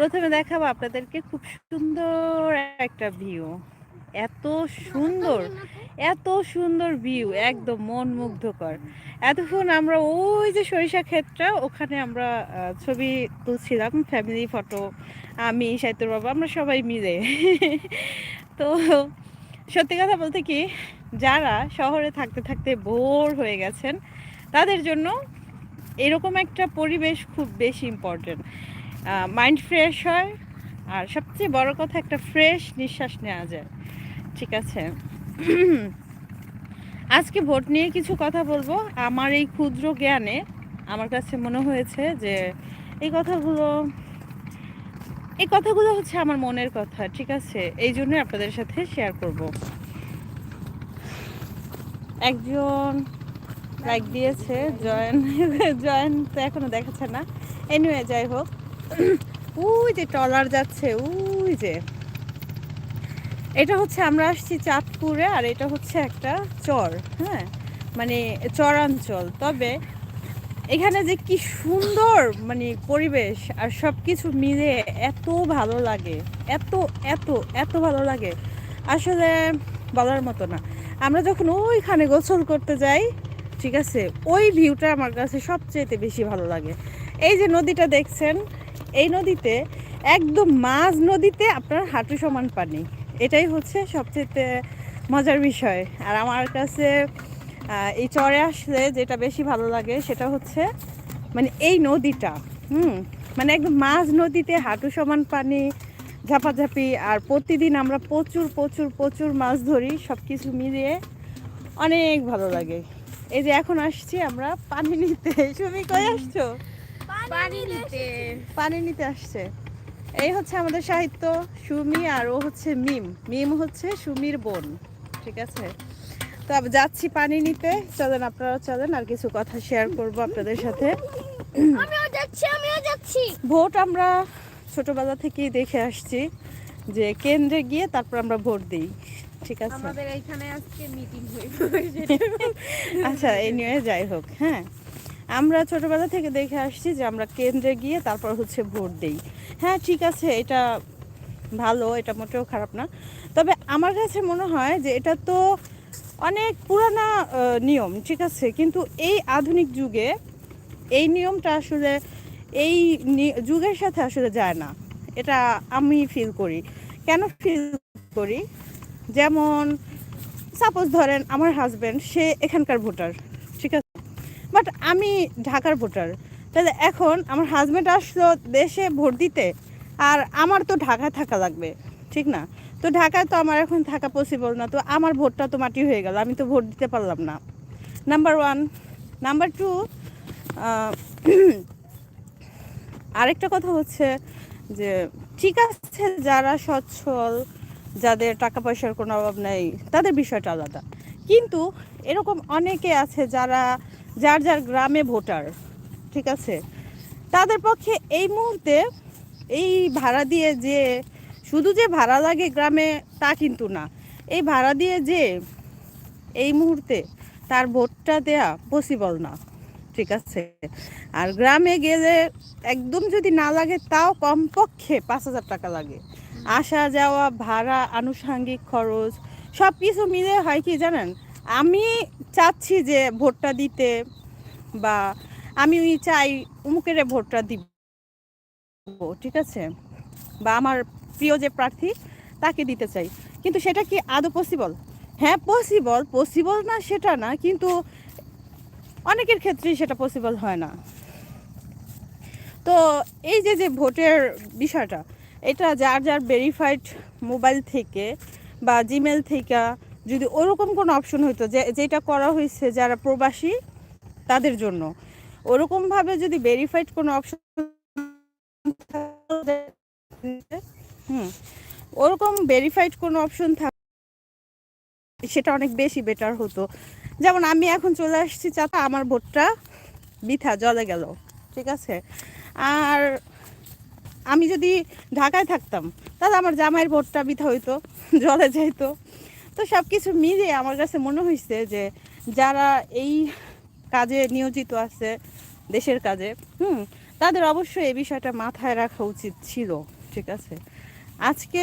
প্রথমে দেখাবো আপনাদেরকে খুব সুন্দর একটা ভিউ এত সুন্দর এত সুন্দর ভিউ একদম মন মুগ্ধকর এতক্ষণ আমরা ওই যে সরিষা ক্ষেতটা, ওখানে আমরা ছবি তুলছিলাম ফ্যামিলি ফটো আমি সাহিত্যর বাবা, আমরা সবাই মিলে। তো সত্যি কথা বলতে কি, যারা শহরে থাকতে থাকতে বোর হয়ে গেছেন, তাদের জন্য এরকম একটা পরিবেশ খুব বেশি ইম্পর্টেন্ট মাইন্ড ফ্রেশ হয়। আর সবচেয়ে বড় কথা একটা ফ্রেশ নিঃশ্বাস নেওয়া যায়। ঠিক আছে? আজকে ভোট নিয়ে কিছু কথা বলব। আমার এই ক্ষুদ্র জ্ঞানে আমার কাছে মনে হয়েছে যে এই কথাগুলো এই কথাগুলো হচ্ছে আমার মনের কথা, ঠিক আছে? এই জন্য আপনাদের সাথে শেয়ার করব। একজন লাইক দিয়েছে, জয়েন জয়েন তো এখনও দেখাচ্ছে না। এনিওয়ে যাই হোক। ওই যে ট্রলার যাচ্ছে, ওই যে। এটা হচ্ছে আমরা আসছি চাঁদপুরে আর এটা হচ্ছে একটা চর হ্যাঁ? মানে চরাঞ্চল। তবে এখানে যে কি সুন্দর মানে পরিবেশ আর সব কিছু মিলে এত ভালো লাগে, এত এত এত ভালো লাগে। আসলে বলার মতো না। আমরা যখন ওইখানে গোসল করতে যাই, ঠিক আছে, ওই ভিউটা আমার কাছে সবচেয়ে বেশি ভালো লাগে। এই যে নদীটা দেখছেন এই নদীতে, একদম মাঝ নদীতে আপনার হাঁটু সমান পানি। এটাই হচ্ছে সবচেয়ে মজার বিষয়। আর আমার কাছে এই চরে আসলে যেটা বেশি ভালো লাগে সেটা হচ্ছে মানে এই নদীটা, হুম মানে একদম মাঝ নদীতে হাঁটু সমান পানি, ঝাপাঝাপি, আর প্রতিদিন আমরা প্রচুর প্রচুর প্রচুর মাছ ধরি সব কিছু মিলিয়ে অনেক ভালো লাগে। এই যে এখন আসছি আমরা পানি নিতে। সুমি কই আসছো? পানি নিতে। পানি নিতে আসছে। এই হচ্ছে আমাদের সাহিত্য সুমি আর ও হচ্ছে মিম। মিম হচ্ছে সুমির বোন ঠিক আছে? তো যাচ্ছি পানি নিতে। চলেন আপনারা চলেন আর কিছু কথা শেয়ার করব আপনাদের সাথে। আমিও যাচ্ছি আমিও যাচ্ছি। ভোট আমরা ছোটবেলা থেকেই দেখে আসছি যে কেন্দ্রে গিয়ে তারপর আমরা ভোট দিই ঠিক আছে? আমাদের এইখানে আজকে মিটিং আচ্ছা এই নিয়ে যাই হোক হ্যাঁ? আমরা ছোটবেলা থেকে দেখে আসছি যে আমরা কেন্দ্রে গিয়ে তারপর হচ্ছে ভোট দেই। হ্যাঁ ঠিক আছে, এটা ভালো, এটা মোটেও খারাপ না। তবে আমার কাছে মনে হয় যে এটা তো অনেক পুরানা নিয়ম, ঠিক আছে? কিন্তু এই আধুনিক যুগে এই নিয়মটা আসলে এই যুগের সাথে আসলে যায় না। এটা আমি ফিল করি। কেন ফিল করি? যেমন সাপোজ ধরেন আমার হাজব্যান্ড সে এখানকার ভোটার বাট আমি ঢাকার ভোটার। তাহলে এখন আমার হাজব্যান্ড আসলো দেশে ভোট দিতে, আর আমার তো ঢাকায় থাকা লাগবে, ঠিক না? তো ঢাকায় তো আমার এখন থাকা পসিবল না, তো আমার ভোটটা তো মাটি হয়ে গেল, আমি তো ভোট দিতে পারলাম না। নাম্বার ওয়ান নাম্বার টু আরেকটা কথা হচ্ছে যে, ঠিক আছে যারা সচ্ছল, যাদের টাকা পয়সার কোনো অভাব নেই, তাদের বিষয়টা আলাদা। কিন্তু এরকম অনেকে আছে যারা যার যার গ্রামে ভোটার ঠিক আছে? তাদের পক্ষে এই মুহূর্তে এই ভাড়া দিয়ে যে শুধু যে ভাড়া লাগে গ্রামে তা কিন্তু না। এই ভাড়া দিয়ে যে এই মুহূর্তে তার ভোটটা দেয়া পসিবল না ঠিক আছে? আর গ্রামে গেলে একদম যদি না লাগে তাও কমপক্ষে পাঁচ হাজার টাকা লাগে। আসা যাওয়া ভাড়া আনুষঙ্গিক খরচ সব কিছু মিলে হয় কি জানেন? আমি চাচ্ছি যে ভোটটা দিতে বা আমি চাই উমুকের ভোটটা দিব, ঠিক আছে? বা আমার প্রিয় যে প্রার্থী তাকে দিতে চাই। কিন্তু সেটা কি আদৌ পসিবল হ্যাঁ পসিবল পসিবল না সেটা না, কিন্তু অনেকের ক্ষেত্রেই সেটা পসিবল হয় না। তো এই যে যে ভোটের বিষয়টা, এটা যার যার ভেরিফাইড মোবাইল থেকে বা জিমেল থেকে যদি ওরকম কোনো অপশন হইতো যে, যেটা করা হয়েছে যারা প্রবাসী, তাদের জন্য। ওরকমভাবে যদি ভেরিফাইড কোনো অপশন হুম, ওরকম ভেরিফাইড কোনো অপশন থাক, সেটা অনেক বেশি বেটার হতো। যেমন আমি এখন চলে আসছি চাতা আমার ভোটটা বৃথা, জলে গেল, ঠিক আছে? আর আমি যদি ঢাকায় থাকতাম, তাহলে আমার জামাইয়ের ভোটটা বৃথা হইতো, জলে যাইতো। তো সব কিছু মিলিয়ে আমার কাছে মনে হয়েছে যে যারা এই কাজে নিয়োজিত আছে, দেশের কাজে, হুম, তাদের অবশ্যই এই বিষয়টা মাথায় রাখা উচিত ছিল, ঠিক আছে? আজকে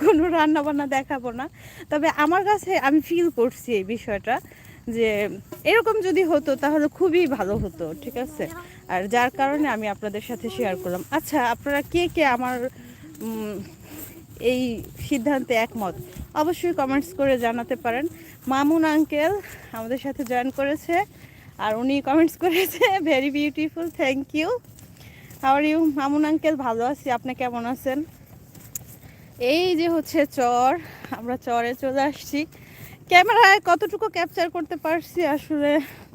কোনো রান্না বান্না দেখাবো না, তবে আমার কাছে আমি ফিল করছি এই বিষয়টা যে এরকম যদি হতো তাহলে খুবই ভালো হতো, ঠিক আছে? আর যার কারণে আমি আপনাদের সাথে শেয়ার করলাম। আচ্ছা আপনারা কে কে আমার এই সিদ্ধান্তে একমত। অবশ্যই কমেন্টস করে জানাতে পারেন। মামুন আঙ্কেল আমাদের সাথে জয়েন করেছে আর উনি কমেন্টস করেছে ভেরি বিউটিফুল থ্যাংক ইউ আর ইউ মামুন আঙ্কেল ভালো আছি, আপনি কেমন আছেন? এই যে হচ্ছে চর, আমরা চরে চলে আসছি। ক্যামেরায় কতটুকু ক্যাপচার করতে পারছি আসলে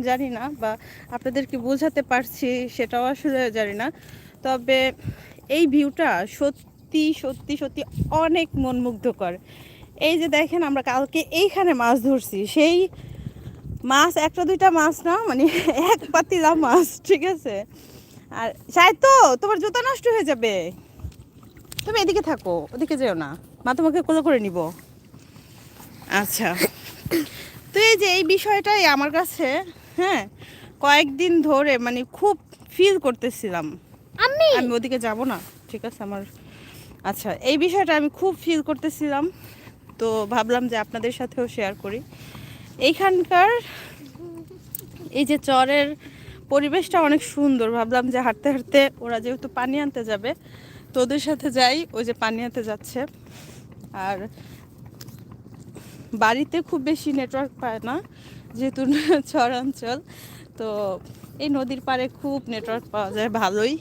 জানি না বা আপনাদেরকে বোঝাতে পারছি সেটাও আসলে জানি না। তবে এই ভিউটা সত্যি সত্যি সত্যি সত্যি অনেক মনমুগ্ধকর। এই যে দেখেন আমরা কালকে এইখানে মাছ ধরছি সেই মাছ একটা দুইটা মাছ না মানে এক পাতিলা মাছ ঠিক আছে? আর চাই তো তোমার জুতা নষ্ট হয়ে যাবে। তুমি এদিকে থাকো ওদিকে যেও না। মা তোমাকে কোলো করে নিব। আচ্ছা। তো এই যে এই বিষয়টাই আমার কাছে হ্যাঁ কয়েকদিন ধরে মানে খুব ফিল করতেছিলাম। আমি ওদিকে যাব না ঠিক আছে আমার আচ্ছা এই বিষয়টা আমি খুব ফিল করতেছিলাম। তো ভাবলাম যে আপনাদের সাথেও শেয়ার করি। এইখানকার এই যে চরের পরিবেশটা অনেক সুন্দর। ভাবলাম যে হাঁটতে হাঁটতে ওরা যেহেতু পানি আনতে যাবে, তো ওদের সাথে যাই। ওই যে পানি আনতে যাচ্ছে। আর বাড়িতে খুব বেশি নেটওয়ার্ক পায় না, যেহেতু চরাঞ্চল তো এই নদীর পাড়ে খুব নেটওয়ার্ক পাওয়া যায়, ভালোই।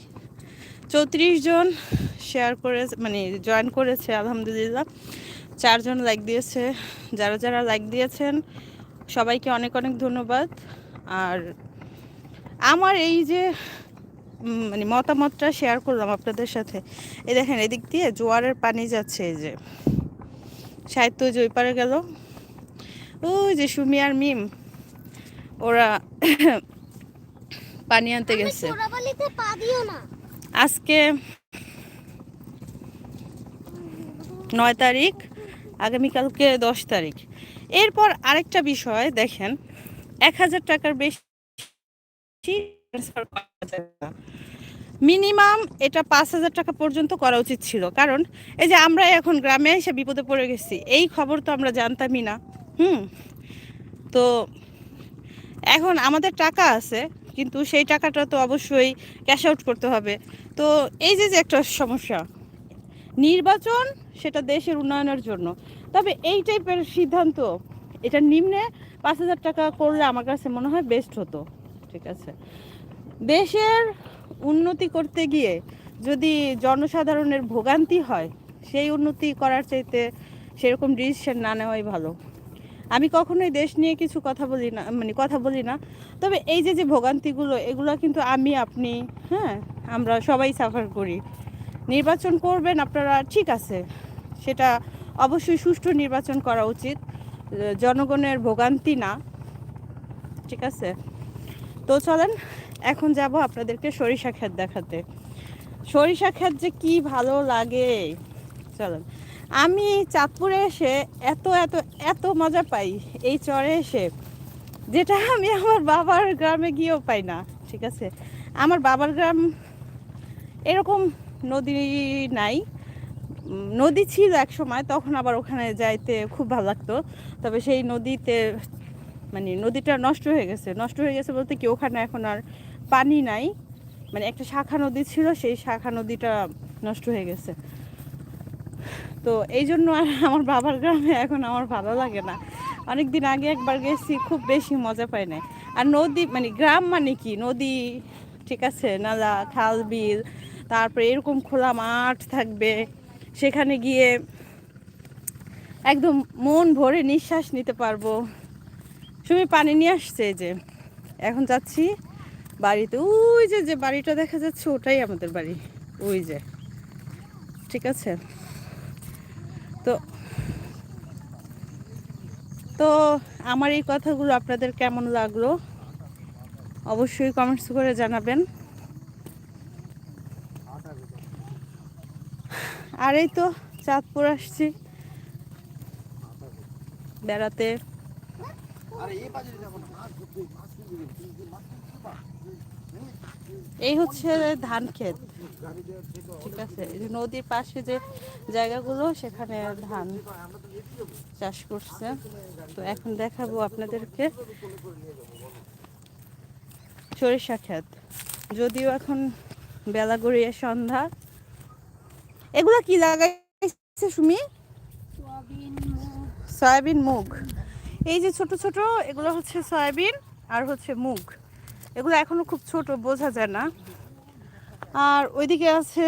চৌত্রিশ জন শেয়ার করে মানে জয়েন করেছে আলহামদুলিল্লাহ। চারজন লাইক দিয়েছে। যারা যারা লাইক দিয়েছেন সবাইকে অনেক অনেক ধন্যবাদ। আর আমার এই যে মানে মতামতটা শেয়ার করলাম আপনাদের সাথে এই দেখেন এদিক দিয়ে জোয়ারের পানি যাচ্ছে এই যে। সাহিত্য যে পারে গেল। ওই যে সুমি আর মিম ওরা পানি আনতে গেছে। আজকে নয় তারিখ, আগামীকালকে দশ তারিখ। এরপর আরেকটা বিষয় দেখেন, এক হাজার টাকার বেশি মিনিমাম এটা পাঁচ হাজার টাকা পর্যন্ত করা উচিত ছিল। কারণ এই যে আমরা এখন গ্রামে এসে বিপদে পড়ে গেছি, এই খবর তো আমরা জানতামই না। হুম? তো এখন আমাদের টাকা আছে, কিন্তু সেই টাকাটা তো অবশ্যই ক্যাশ আউট করতে হবে। তো এই যে যে একটা সমস্যা নির্বাচন সেটা দেশের উন্নয়নের জন্য। তবে এই টাইপের সিদ্ধান্ত, এটা নিম্নে পাঁচ হাজার টাকা করলে আমার কাছে মনে হয় বেস্ট হতো, ঠিক আছে? দেশের উন্নতি করতে গিয়ে যদি জনসাধারণের ভোগান্তি হয়, সেই উন্নতি করার চাইতে সেরকম ডিসিশন না নেওয়াই ভালো। আমি কখনোই দেশ নিয়ে কিছু কথা বলি না মানে কথা বলি না, তবে এই যে যে ভোগান্তিগুলো, এগুলো কিন্তু আমি, আপনি হ্যাঁ আমরা সবাই সাফার করি। নির্বাচন করবেন আপনারা, ঠিক আছে। সেটা অবশ্যই সুষ্ঠু নির্বাচন করা উচিত। জনগণের ভোগান্তি না, ঠিক আছে। তো চলেন, এখন যাব আপনাদেরকে সরিষা ক্ষেত দেখাতে। সরিষা ক্ষেত যে কি ভালো লাগে। চলেন, আমি চাঁদপুরে এসে এত এত এত মজা পাই এই চরে এসে, যেটা আমি আমার বাবার গ্রামে গিয়েও পাই না, ঠিক আছে। আমার বাবার গ্রাম এরকম নদী নাই। নদী ছিল এক সময়, তখন আবার ওখানে যাইতে খুব ভালো লাগতো। তবে সেই নদীতে মানে নদীটা নষ্ট হয়ে গেছে। নষ্ট হয়ে গেছে বলতে কি, ওখানে এখন আর পানি নাই। মানে একটা শাখা নদী ছিল, সেই শাখা নদীটা নষ্ট হয়ে গেছে। তো এই জন্য আর আমার বাবার গ্রামে এখন আমার ভালো লাগে না। অনেক দিন আগে একবার গেছি, খুব বেশি মজা পাই না আর নদী মানে গ্রাম মানে কি? নদী, ঠিক আছে, নালা, খাল, বিল তারপরে এরকম খোলা মাঠ থাকবে। সেখানে গিয়ে একদম মন ভরে নিঃশ্বাস নিতে পারব। সুমি, পানি নিয়ে আসছে যে। এখন যাচ্ছি বাড়িতে। ওই যে যে বাড়িটা দেখা যাচ্ছে, ওটাই আমাদের বাড়ি। ওই যে। ঠিক আছে? তো তো আমার এই কথাগুলো আপনাদের কেমন লাগল? অবশ্যই কমেন্টস করে জানাবেন। আর এই তো, চাঁদপুর আসছি। বেড়াতে। এই হচ্ছে ধান ক্ষেত। ঠিক আছে নদীর পাশে যে জায়গাগুলো, সেখানে ধান চাষ করছে। তো এখন দেখাবো আপনাদেরকে সরিষা ক্ষেত। যদিও এখন বেলা গড়িয়ে সন্ধ্যা এগুলো কি লাগাইছে সুমি? সয়াবিন মুগ। এই যে ছোট ছোট এগুলো হচ্ছে সয়াবিন আর হচ্ছে মুগ। এগুলো এখনও খুব ছোট বোঝা যায় না। আর ওইদিকে আছে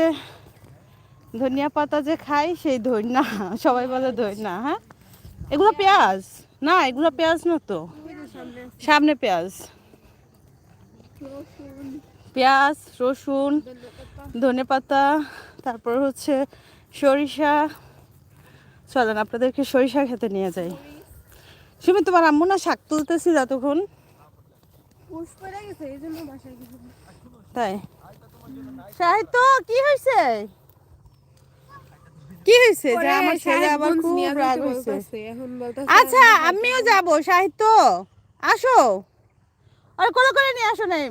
ধনিয়া পাতা যে খাই সেই ধন্যা সবাই বলে ধন্যা হ্যাঁ? এগুলো পেঁয়াজ? না এগুলো পেঁয়াজ না তো। সামনে পেঁয়াজ। পেঁয়াজ রসুন ধনে পাতা। তারপর হচ্ছে সরিষা। চলেন আপনাদেরকে সরিষা খেতে নিয়ে যাই। সুমি তোমার আম্মু না শাক তুলতেছিল যতক্ষণ? তাই? সাহিত্য কি হয়েছে? কি হয়েছে? যে আমার ছেলে আবার খুব রাগ হয়েছে। আচ্ছা আমিও যাব সাহিত্য। আসো। আর কোলা করে নিয়ে আসো নাই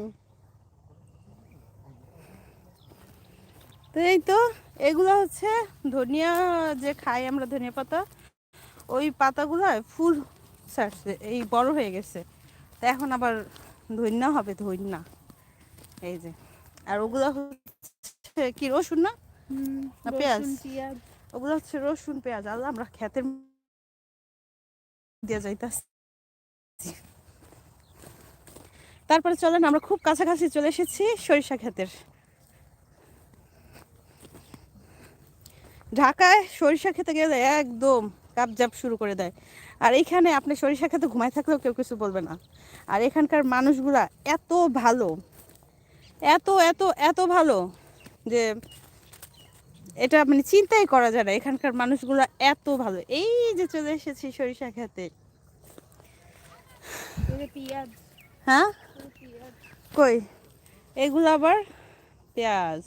তো এই তো এগুলো হচ্ছে ধনিয়া যে খাই আমরা ধনিয়া পাতা। ওই পাতাগুলো ফুল ছাড়ছে এই বড় হয়ে গেছে। তো এখন আবার ধন্যা হবে ধন্যা এই যে আর ওগুলো হচ্ছে কি রসুন না? না পেঁয়াজ। ওগুলো হচ্ছে রসুন পেঁয়াজ। আল্লাহ আমরা খেতের দিয়ে যাইতাছি। তারপরে চলেন আমরা খুব কাছাকাছি চলে এসেছি সরিষা ক্ষেতের। ঢাকায় সরিষা খেতে গেলে একদম কাপজাপ শুরু করে দেয়। আর এখানে আপনি সরিষা খেতে ঘুমায় থাকলেও কেউ কিছু বলবে না। আর এখানকার মানুষগুলা এত ভালো এত এত এত ভালো যে এটা মানে চিন্তাই করা যায় না। এখানকার মানুষগুলা এত ভালো। এই যে চলে এসেছি সরিষা খেতে। হ্যাঁ? কই? এগুলো আবার পেঁয়াজ।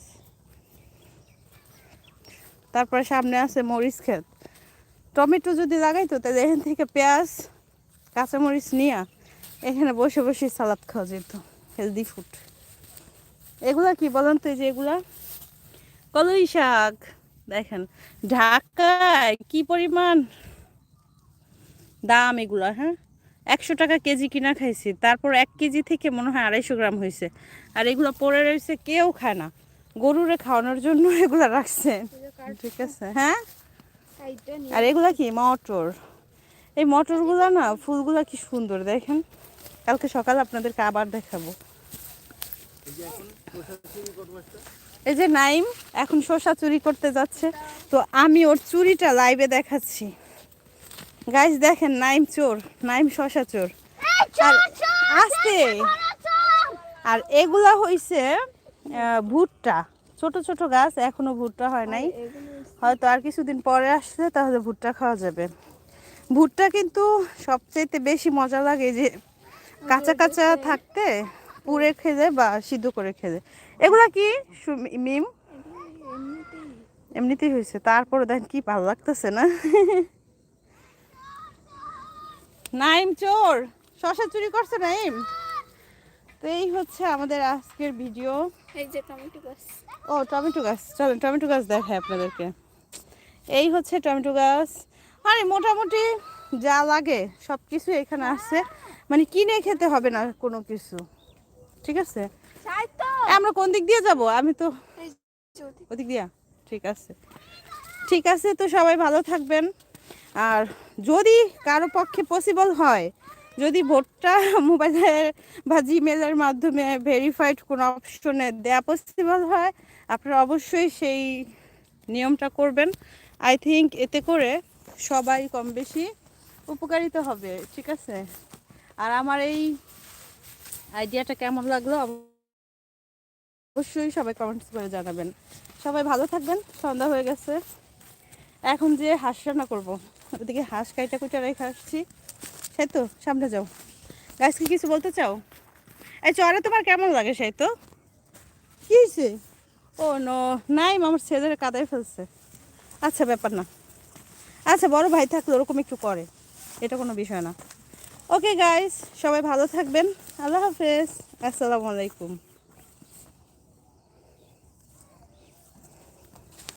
তারপরে সামনে আছে মরিচ ক্ষেত। টমেটো যদি লাগাইতো, তাহলে এখান থেকে পেঁয়াজ, কাঁচামরিচ নিয়ে এখানে বসে বসে সালাদ খাওয়া যেত হেলদি ফুড এগুলা কি বলেন তো যে এগুলা? কলই শাক, দেখেন, ঢাকায় কি পরিমাণ দাম এগুলা হ্যাঁ? একশো টাকা কেজি কিনা খাইছি, তারপর এক কেজি থেকে মনে হয় আড়াইশো গ্রাম হয়েছে আর এগুলো পড়ে রয়েছে, কেউ খায় না। গরুরে খাওয়ানোর জন্য এগুলা রাখছে। ঠিক আছে হ্যাঁ? আর এগুলা কি? মটর। এই মটরগুলো না ফুলগুলা কি সুন্দর দেখেন। কালকে সকালে আপনাদেরকে আবার দেখাবো। এই যে নাইম এখন শসা চুরি করতে যাচ্ছে। তো আমি ওর চুরিটা লাইভে দেখাচ্ছি। গাইজ দেখেন নাইম চোর নাইম শসা চোর। আর আস্তে আর এগুলা হইছে ভুট্টা। ছোট ছোট গাছ, এখনও ভুট্টা হয় নাই। হয়তো আর কিছুদিন পরে আসলে তাহলে ভুট্টা খাওয়া যাবে। ভুট্টা কিন্তু সবচেয়ে বেশি মজা লাগে যে কাঁচা কাঁচা থাকতে পুড়ে খেলে বা সিদ্ধ করে খেলে এগুলা কি? মিম? এমনিতেই হয়েছে। তারপরে দেখেন কি ভালো লাগতেছে না। নাইম চোর! শশা চুরি করছে নাইম? তো এই হচ্ছে আমাদের আজকের ভিডিও। এই যে টমেটো গাছ। ও টমেটো গাছ চলেন টমেটো গাছ দেখায় আপনাদেরকে। এই হচ্ছে টমেটো গাছ। আরে মোটামুটি যা লাগে সব কিছু এখানে আসছে মানে কিনে খেতে হবে না কোনো কিছু। ঠিক আছে? আমরা কোন দিক দিয়ে যাব? আমি তো। ওদিক। দিয়া? ঠিক আছে। ঠিক আছে তো সবাই ভালো থাকবেন। আর যদি কারও পক্ষে পসিবল হয় যদি ভোটটা মোবাইলের বা জিমেলের মাধ্যমে ভেরিফাইড কোনো অপশনে দেওয়া পসিবল হয় আপনারা অবশ্যই সেই নিয়মটা করবেন। আই থিঙ্ক এতে করে সবাই কম বেশি উপকারিত হবে, ঠিক আছে? আর আমার এই আইডিয়াটা কেমন লাগল অবশ্যই সবাই কমেন্টস করে জানাবেন। সবাই ভালো থাকবেন, সন্ধ্যা হয়ে গেছে। এখন যে হাঁস রান্না করব, ওদিকে হাঁস কাইটা কুইটা রেখে আসছি। সেই তো, সামনে যাও। গাছকে কিছু বলতে চাও? এই চরে তোমার কেমন লাগে, সেই তো? কি হয়েছে? ও নো নাই আমার ছেলেরা কাদায় ফেলছে। আচ্ছা ব্যাপার না। আচ্ছা বড় ভাই থাকলে ওরকম একটু করে। এটা কোনো বিষয় না। ওকে গাইস সবাই ভালো থাকবেন। আল্লাহ হাফেজ। আসসালামু আলাইকুম।